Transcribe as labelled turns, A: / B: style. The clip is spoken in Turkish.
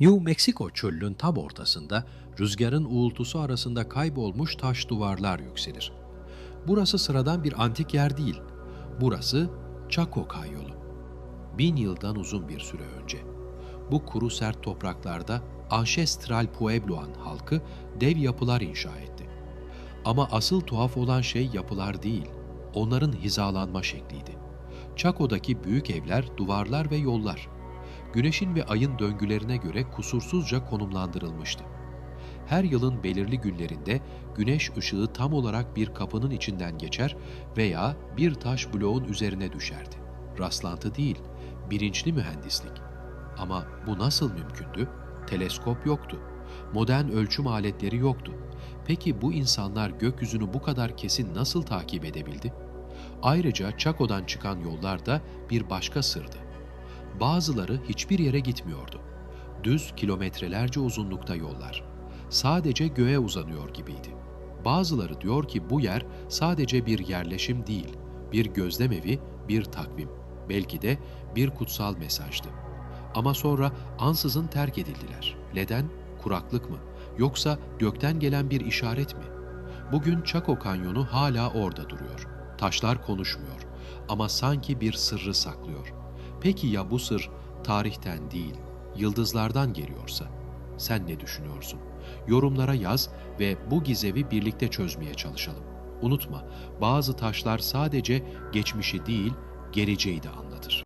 A: New Mexico çölünün tam ortasında rüzgarın uğultusu arasında kaybolmuş taş duvarlar yükselir. Burası sıradan bir antik yer değil. Burası Chaco Kanyonu. Bin yıldan uzun bir süre önce. Bu kuru sert topraklarda ancestral Puebloan halkı dev yapılar inşa etti. Ama asıl tuhaf olan şey yapılar değil, onların hizalanma şekliydi. Chaco'daki büyük evler, duvarlar ve yollar güneşin ve ayın döngülerine göre kusursuzca konumlandırılmıştı. Her yılın belirli günlerinde güneş ışığı tam olarak bir kapının içinden geçer veya bir taş bloğun üzerine düşerdi. Rastlantı değil, bilinçli mühendislik. Ama bu nasıl mümkündü? Teleskop yoktu. Modern ölçüm aletleri yoktu. Peki bu insanlar gökyüzünü bu kadar kesin nasıl takip edebildi? Ayrıca Chaco'dan çıkan yollar da bir başka sırdı. Bazıları hiçbir yere gitmiyordu. Düz kilometrelerce uzunlukta yollar. Sadece göğe uzanıyor gibiydi. Bazıları diyor ki bu yer sadece bir yerleşim değil, bir gözlem evi, bir takvim. Belki de bir kutsal mesajdı. Ama sonra ansızın terk edildiler. Neden? Kuraklık mı? Yoksa gökten gelen bir işaret mi? Bugün Chaco Kanyonu hala orada duruyor. Taşlar konuşmuyor ama sanki bir sırrı saklıyor. Peki ya bu sır tarihten değil, yıldızlardan geliyorsa? Sen ne düşünüyorsun? Yorumlara yaz ve bu gizemi birlikte çözmeye çalışalım. Unutma, bazı taşlar sadece geçmişi değil, geleceği de anlatır.